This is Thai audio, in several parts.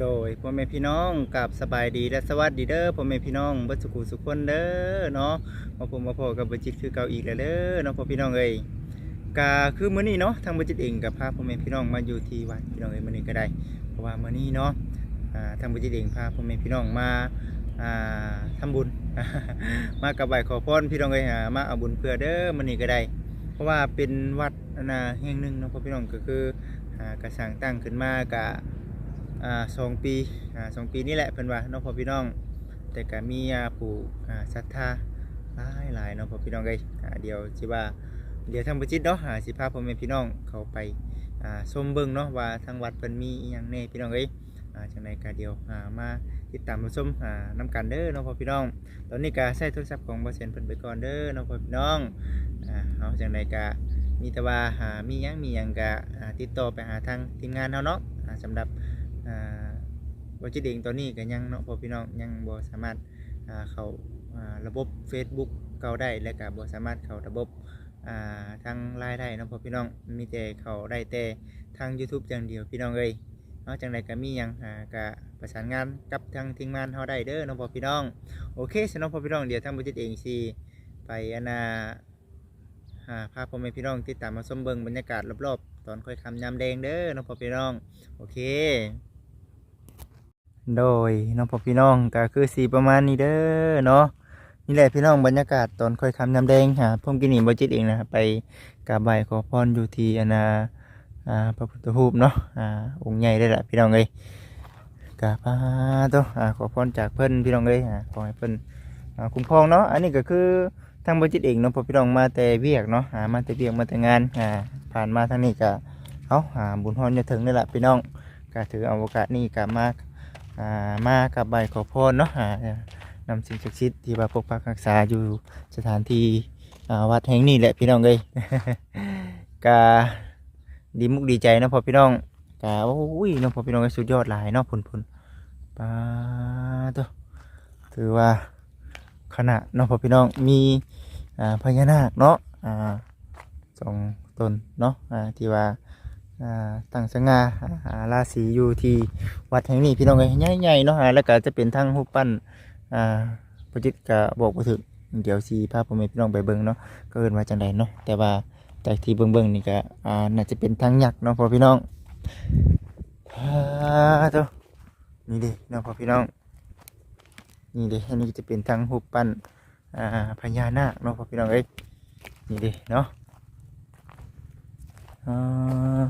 โดยพ่อแม่พี่น้องกับสบายดีและสวัสดีเด้อพ่อแม่พี่น้องบัสุขุสุขคนเด้อเนาะมาผมมาพอกับบัจิตคือเก่าอีกแล้วเด้อเนาะพ่อพี่น้องเอ้ยกาคือมื้อนี้เนาะทางบัจิตเองกับพาพ่อแม่พี่น้องมาอยู่ที่วัดพี่น้องเอ้ยมื้อนี้ก็ได้ เพราะว่ามื้อนี้เนาะทางบัจิตเองพาพ่อแม่พี่น้องมาอ่าบุญมากับไหว้ขอพรพี่น้องเอ้ยมาเอาบุญเพื่อเด้อมื้อนี้ก็ได้ เพราะว่าเป็นวัดนน่ะแห่งหนึ่งเนาะพ่อพี่น้องก็คือกระสังตั้งขึ้นมากะ อ่าสองปีอ่าสองปีนี่แหละเพิ่นว่าเน้องพ่อพี่น้อง แต่ก็มีอ่าผู้อ่าศรัทธาหลายหลายเน้องพ่อพี่น้องเอ้ยอ่าเดี๋ยวสิว่าเดี๋ยวทางบุจิตเนาะอ่าสิพาพ่อแม่พี่น้องเขาไปอ่าชมเบิ่งเนาะว่าทางวัดเพิ่นมีอีหยังแน่พี่น้องเอ้ยอ่าจังไดก็เดี๋ยวอ่ามาติดตามรับชมอ่านํกันเด้อเน้องพ่อพี่น้อง ตอนนี้ก็ใช้โทรศัพท์ของบ่เซนเพิ่นไปก่อนเด้อเน้องพ่อพี่น้องอ่าเอาจังไดก็มีแต่ว่าหามีหยังมีหยังก็อ่าติดต่อไปหาทางทีมงานเฮาเนาะอ่าสำหรับ อ่าบจิตเองตอนนี้ก็ยังเนาะพอพี่น้องยังบ่สามารถอ่าเข้าอ่าระบบ Facebook เก่าได้และก็บ่สามารถเข้าระบบอ่าทางไลน์ได้เนาะพอพี่น้องมีแต่เข้าได้แต่ทาง YouTube อย่างเดียวพี่น้องเอ้ยเนาะจังไดก็มีหยังอ่าก็ประสานงานกับทางทีมงานเฮาได้เด้อเนาะพอพี่น้องโอเคสำหรับพอพี่น้องเดี๋ยวทางบจิตเองสิไปอนน่ะอ่าพาพ่อแม่พี่น้องติดตามมาชมเบิ่งบรรยากาศรอบๆ ตอนค่อยคำยามแดงเด้อเนาะพอพี่น้อง โอเค โดยน้องพ่อพี่น้องก็คือสีประมาณนี้เด้อเนาะนี่แหละพี่น้องบรรยากาศตอนค่อยคำน้ำแดงหาพ่อมกินหนีบจิตเองนะครับไปกราบไหว้ขอพรอยู่ที่อนาอ่าพระพุทธรูปเนาะอ่าองค์ใหญ่ได้ละพี่น้องเอ้ยกราบพาตัวอ่าขอพรจากเพิ่นพี่น้องเอ้ยอ่าขอให้เพิ่นอ่าคุ้มครองเนาะอันนี้ก็คือทางบจิตเองเนาะพ่อพี่น้องมาแต่เวียกเนาะอ่ามาแต่เวียกมาแต่งานอ่าผ่านมาทางนี้ก็เอาอ่าบุญฮอนจะถึงนี่แหละพี่น้องก็ถือเอาโอกาสนี้กลับมา อ่ามากับใบขอพรเนาะอ่านำสิ่งศักดิ์สิทธิ์ที่ว่าปกปักรักษาอยู่สถานที่อ่าวัดแห่งนี้แหละพี่น้องเอ้ย กาดีมุกดีใจเนาะพอพี่น้องกาโอ้ยเนาะพอพี่น้องสุดยอดหลายเนาะพุ่นพุ่นปาตัวถือว่าขณะเนาะพอพี่น้องมีอ่าพญานาคเนาะอ่าสองตนเนาะอ่าที่ว่า อ่างสง่าราศีอยู่ที่วัดแห่งนี้พี่น้องเอ้ยใหญ่ๆเนาะแล้วก็จะเป็นทั้งรูปปั้นประจิตก็บอกบ่ถึกเดี๋ยวสิพาพ่อแม่พี่น้องไปเบิ่งเนาะก็เอิ้นว่าจังไดเนาะแต่ว่าจากที่เบิ่งๆนี่ก็อาน่าจะเป็นทั้งยักษ์เนาะพอพี่น้องอตัวนี่เด้เนาะพอพี่น้องนี่เด้อันนี้จะเป็นทั้งรูปปั้นพญานาคเนาะพอพี่น้องเอ้ยนี่เด้เนาะอ่า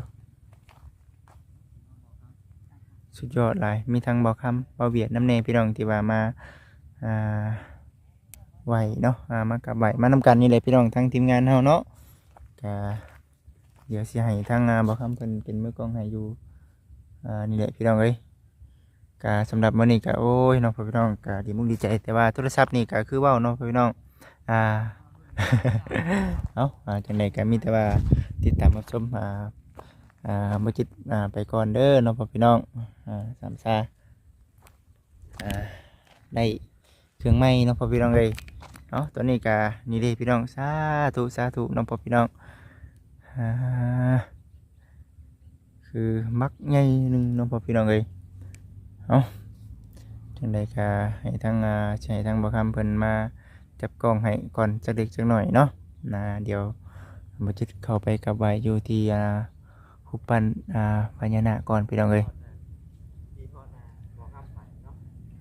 สุดยอดหลายมีทั้งเบาคำเบาเวียดน้ำเนพี่น้องที่ว่ามาอ่าไหวเนาะอ่ามากับไหวมานำกันนี่เลยพี่น้องทั้งทีมงานเฮาเนาะก็เดี๋ยวสิให้ทั้งเบาคำเพิ่นเป็นมือกองให้อยู่อ่านี่แหละพี่น้องเอ้ยก็สำหรับมื้อนี้ก็โอ้ยเนาะพี่น้องก็ดีมุกดีใจแต่ว่าโทรศัพท์นี่ก็คือเว้าเนาะพี่น้องอ่าเอ้าอ่าจังไดก็มีแต่ว่าติดตามรับชมอ่า อ่าบ่จิตอ่าไปก่อนเด้อเนาะพ่อพี่น้องอ่าสามซาอ่าได้เครื่องไม้เนาะพ่อพี่น้องเลยเนาะตอนนี้กะนี่เด้พี่น้องสาธุสาธุเนาะพ่อพี่น้องอ่าคือมักใหญ่หนึงเนาะพ่อพี่น้องเลยเอาจังใดกะให้ทั้งอ่าใช้ทั้งบ่คำเพิ่นมาจับกล้องให้ก่อนจักเด็กจักหน่อยเนาะนะเดี๋ยวบ่จิตเข้าไปกับไว้อยู่ที่อ่า รูปปั้นอ่าพญานาคก่อนพี่น้องเอ้ย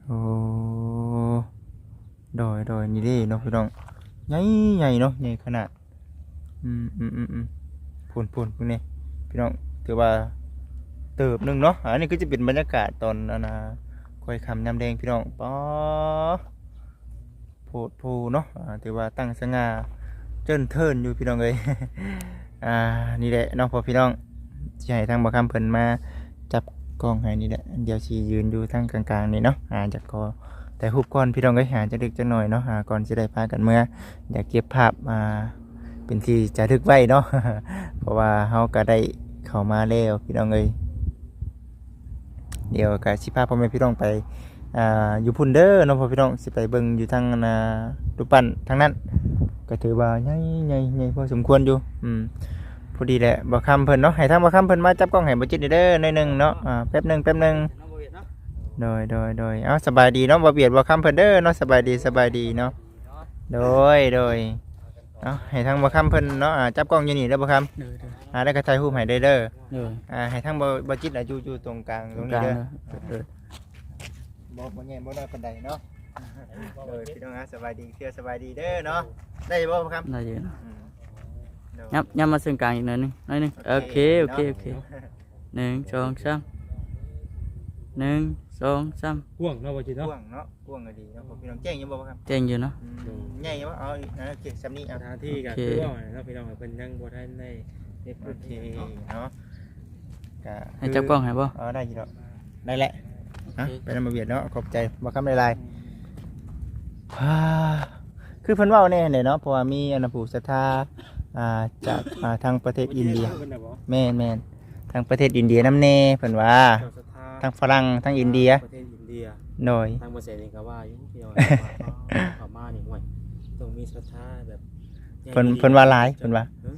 โอ้ดอยดอยนี่ด้เนาะพี่น้องใหญ่ใหญ่เนาะใหญ่ขนาดอืมอืมอืมอืมพูนพูนพวกนี้พี่น้องถือว่าเติบหนึ่งเนาะอันนี้ก็จะเป็นบรรยากาศตอนอันะคอยคำน้ำแดงพี่น้องป๊อโพดโพเนาะถือว่าตั้งสง่าเจิ้นเทินอยู่พี่น้องเอ้ยอ่านี่แหละเน้องพอพี่น้อง สิให้ทางบ่คำเพิ่นมาจับกล้องให้นี่แหละเดี๋ยวสิยืนอยู่ทางกลางๆนี่เนาะหาจากคอแต่หุบก่อนพี่น้องก็หาจะดึกจะหน่อยเนาะหาก่อนสิได้พากันเมื่ออยากเก็บภาพมาเป็นที่จะทึกไว้เนาะเพราะว่าเฮาก็ได้เข้ามาแล้วพี่น้องเอ้ยเดี๋ยวก็สิพาพ่อแม่พี่น้องไปอ่าอยู่พุ่นเด้อเนาะพ่อพี่น้องสิไปเบิ่งอยู่ทางนารูปปั้นทางนั้นก็ถือว่าใหญ่ใหญ่ใหญ่พอสมควรอยู่อืม อดีแหละบ่คำเพิ่นเนาะให้ทางบ่คำเพิ่นมาจับกล้องให้บ่จิตเด้อหน่อยหนึงเนาะอ่าแป๊บหนึงแป๊บหนึงโดยโดยโดยเอาสบายดีเนาะบ่เบียดบ่คำเพิ่นเด้อเนาะสบายดีสบายดีเนาะโดยโดยเอาให้ทางบ่คำเพิ่นเนาะอ่าจับกล้องอยู่นี่เด้อบ่คำเด้อเด้ออ่าแล้วก็ถ่ายรูปให้ได้เด้อเด้ออ่าให้ทางบ่บ่จิตอะอยู่อยู่ตรงกลางตรงกนี้ลางเด้อเด้อเด้อบ่บ่แย่บ่ได้ปานใดเนาะโดยพี่น้องฮะสบายดีเชื่อสบายดีเด้อเนาะได้บ่บ่คำได้อยู่เนาะ อืมโด ยยับยับมาซึ่งกลางอีกหน่อยหนึงหน่อยหนึงโอเคโอเคโอเคนาะหนึ่งสองสามหนึ่งสองสามห่วงเนาะบ่จิตกเนาะว้างเนาะกว้างก็ดีเนาะผมพี่น้องแจ้งอยู่บ่ครับเจ๋งอยู่เนาะอืมใหญ่บ่เอาอีกนะโอเคสำนี้สเอาถานที่ก็โอเคคือว่าเนาะพี่น้องเพิ่นยังบ่ทันได้ได้โอพูดเคเนาะเนาะก็ให้จับกล้องให้บ่อ๋อได้อยู่ดอกได้แหละฮะโอเคไปนำมาเบียดเนาะขอบใจบ่คำหลายๆฮ่าคือเพิ่นเว้าแน่เลยเนาะเพราะว่ามีอนาผูศรัทธา อ่าจากอ่าทางประเทศอินเดียเพิ่นน่ะบ่แม่นแม่นทางประเทศอินเดียน้ำเน่เพิ่นว่าเจ้าศรัทธาทางฝรั่งทางอินเดียประเทศอินเดียโดยทางประเทศนี้ก็ว่าอยู่พี่น้องเข้ามานี่ห่วยต้องมีศรัทธาแบบเพิ่นเพิ่นว่าหลายเพิ่นว่าเออ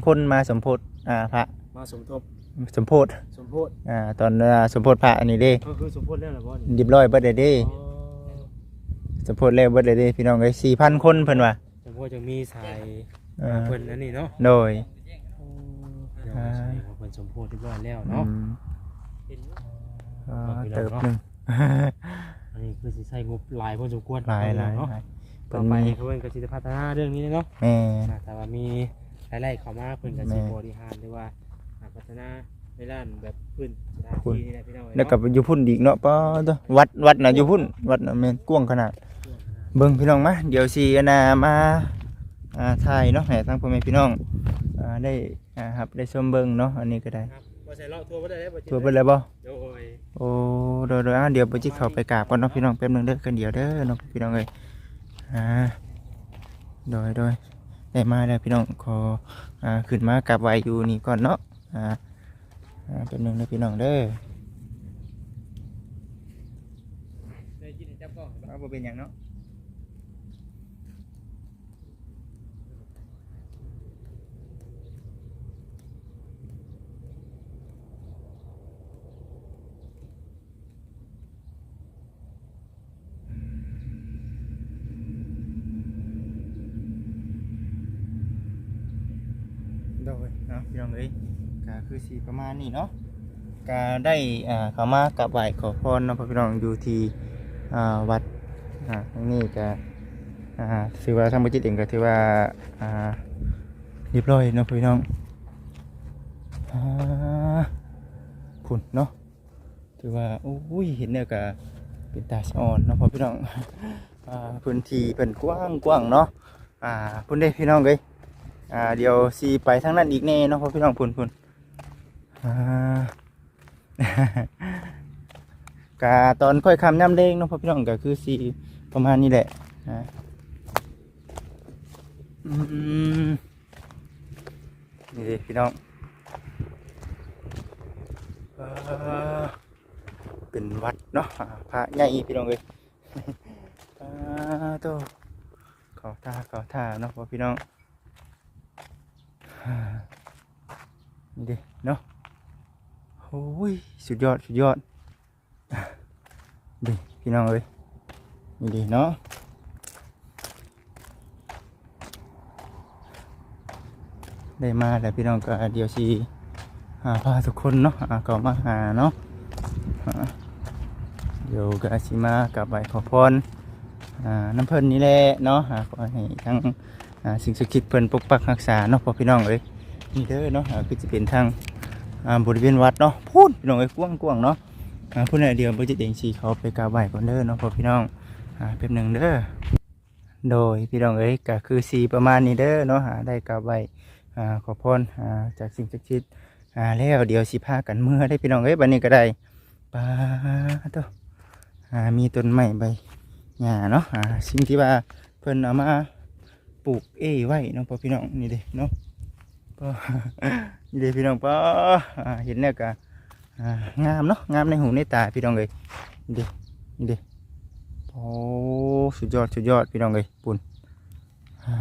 4,000 คนมาสมโพธิอ่าพระมาสมทบสมโพธิสมโพธิอ่าตอนอ่าสมโพธิพระอันนี้เด้ก็คือสมโพธิแล้วล่ะบ่นี่เรียบร้อยเบิดเลยเด้อ๋อสมโพธิแล้วเบิดเลยเด้พี่น้องเอ้ย4,000 คนเพิ่นว่าสมโพธิจะมีสายเออเพิ่นอันนี้เนาะโดยพี่น้องใช่ว่าเพิ่นสมโพธิเรียบร้อยแล้วอืเนาะ มอ่าเติบหนึงอันนี้คือสิใช้งบหลายพอสมควรหลายหลายเนาะหลายต่อไปเพิ่นก็สิได้พัฒนาเรื่องนี้เนาะแม่อ่าแต่ว่ามีรายได้เข้ามาเพิ่นก็แม่สิบริหารหรือว่าอ่าพัฒนาในด้านแบบพื้นสถานที่นี่แหละพี่น้องเอ้ยแล้วก็เนาะอยู่พุ่นอีกเนาะป้อตัววัดวัดน่ะอยู่พุ่นวัดน่ะแม่นกว้างขนาดเบิ่งพี่น้องมาเดี๋ยวสิอันน่ะมาอ่า ถ่ายเนาะให้ทางพ่อแม่พี่น้องอ่าได้อ่าครับได้ชมเบิ่งเนาะอันนี้ก็ได้ครับบ่ใส่เลาะทั่วบ่ได้เด้บ่ทั่วเบิดแล้วบ่โดยโอ้เดี๋ยวเดี๋ยวอะเดี๋ยวไปจิเข้าไปกราบก่อนเนาะพี่น้องแป๊บหนึงเด้อกันเดี๋ยวเด้อเนาะพี่น้องเอ้ยอ่าโดยโดยได้มาแล้วพี่น้องขออ่าขึ้นมากราบไหว้อยู่นี่ก่อนเนาะอ่าอ่าแป๊บหนึงเด้อพี่น้องเด้อได้ยินจับกล้องเอาบ่เป็นหยังเนาะโดยเนาะ พี่น้องเอ้ยก็คือสีประมาณนี้เนาะก็ได้อ่าเข้ามากราบไหว้ขอพรเนาะพี่น้องอยู่ที่อ่าวัดอ่านี้ก็อ่าถือว่าทางบุจิตเองก็ถือว่าอ่าเรียบร้อยเนาะพี่น้องอ่าคุณเนาะถือว่าโอ้ยเห็นเนี่ยก็เป็นตาสะอ่อนเนาะพ่อพี่น้องอ่าพื้นที่เป็นกว้างกว้างเนาะอ่าพุ่นเด้พี่น้องเอ้ย อ่าเดี๋ยวสีไปทางนั้นอีกแน่เนาะเพราะพี่น้องพุ่นพุ่นอ่ากาตอนค่อยคำย่ำเด้งเนาะเพราะพี่น้องก็คือสีประมาณนี้แหละอ่าอืมนี่พี่น้องเป็นวัดเนาะพระใหญ่พี่น้องเลยอ่าโตเขาท่าเขาท่าเนาะเพราะพี่น้อง นี่ดิเนาะโอ้ยสุดยอดสุดยอดดิพี่น้องเอ้ยนี่ดิเนาะได้มาแล้วพี่น้องก็เดี๋ยวสิหาพาทุกคนเนาะอาก็มาหาเนาะเดี๋ยวก็สิมากลับไปขอพรอาน้ำเพิ่นนี่แหละเนาะขอให้ทั้ง สิ่งศักดิ์สิทธิ์เพิ่นปกปักรักษาเนาะพ่อพี่น้องเอ้ยนี่เด้อเนาะคือจะเป็นทางบริเวณวัดเนาะพูดพี่น้องเอ้ยกว้างกว้างเนาะอ่าพูดในเดียวบ่จะเด้งสีเขาไปกราบไหว้ก่อนเด้อเนาะพ่อพี่น้องอ่าแป๊บหนึ่งเด้อโดยพี่น้องเอ้ยก็คือสีประมาณนี้เด้อเนาะได้กราบไหว้ขอพรจากสิ่งศักดิ์สิทธิ์แล้วเดี๋ยวสิพากันเมื่อได้พี่น้องเอ้ยบัดนี้ก็ได้ปลาตอ่ามีต้นไม้ใบหญ้าเนาะสิ่งที่ว่าเพิ่นเอามา ปลูกเอ้ไว้เนาะพ่อพี่น้องนี่เด้เนาะปอนี่เด้พี่น้องปออ่าเห็นแล้วก็งามเนาะงามในหูในตาพี่น้องเลยนี่เด้นี่เด้โอ้สุดยอดสุดยอดพี่น้องเลยปุ่น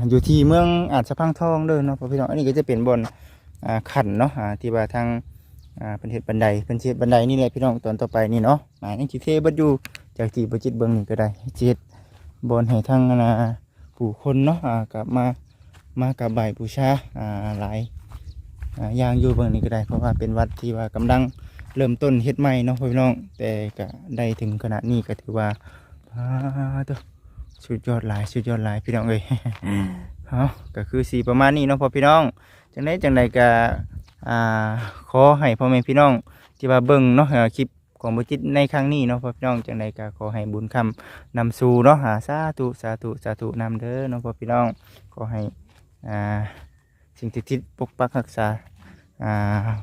อยู่ที่เมืองอาจสะพังทองเด้อเนาะพ่อพี่น้องอันนี้ก็จะเป็นบนอ่าขันเนาะที่ว่าทางเป็นเฮ็ดบันไดเป็นเฮ็ดบันไดนี่แหละพี่น้องตอนต่อไปนี่เนาะอ่ายังสิเทบัดอยู่จากที่บ่จิตเบิ่งนี่ก็ได้สิเฮ็ดบอนให้ทางอ่า ผู้คนเนาะอ่ากลับมามากับไหว้บูชาอ่าหลายอ่าอย่างอยู่เบิ่งนี่ก็ได้เพราะว่าเป็นวัดที่ว่ากำลังเริ่มต้นเฮ็ดใหม่เนาะพี่น้อง แต่ก็ได้ถึงขนาดนี้ก็ถือว่าอ่าตัวสุดยอดหลายสุดยอดหลายพี่น้องเอ้ยเอาก็คือสีประมาณนี้เนาะพ่อพี่น้องจังไดจังไดก็อ่าขอให้พ่อแม่พี่น้องที่ว่าเบิ่งเนาะอ่าคลิป ของบุจิตในครั้งนี้เนาะพ่อพี่น้องจังไดก็ขอให้บุญคำนำสู่เนาะหาสาธุสาธุสาธุนำเด้อเนาะพ่อพี่น้องขอให้อ่าสิ่งที่ทิศปกปักรักษาอ่า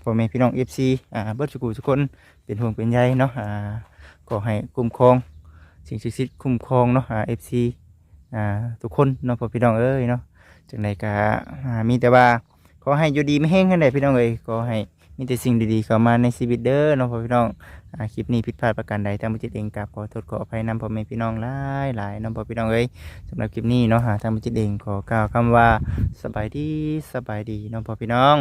พ่อแม่พี่น้อง FC อ่าเบิดสุขุทุกคนเป็นห่วงเป็นใยเนาะอ่าขอให้คุ้มครองสิ่งศักดิ์สิทธิ์คุ้มครองเนาะอ่าเอฟซีอ่าทุกคนเนาะพ่อพี่น้องเอ้ยเนาะจังใดก็อ่ามีแต่ว่าขอให้อยู่ดีไม่แห้งขึ้นได้พี่น้องเอ้ยขอให้ มีแต่สิ่งดีๆเข้ามาในชีวิตเด้อเนาะพ่อพี่น้องอ่าคลิปนี้ผิดพลาดประการใดทางบุจิตเองกับขอโทษขออภัยนำพ่อแม่พี่น้องหลายหลายๆเนาะพ่อพี่น้องเอ้ยสำหรับคลิปนี้เนาะหาทางบุจิตเองขอกล่าวคำว่าสบายดีสบายดีเนาะพ่อพี่น้อง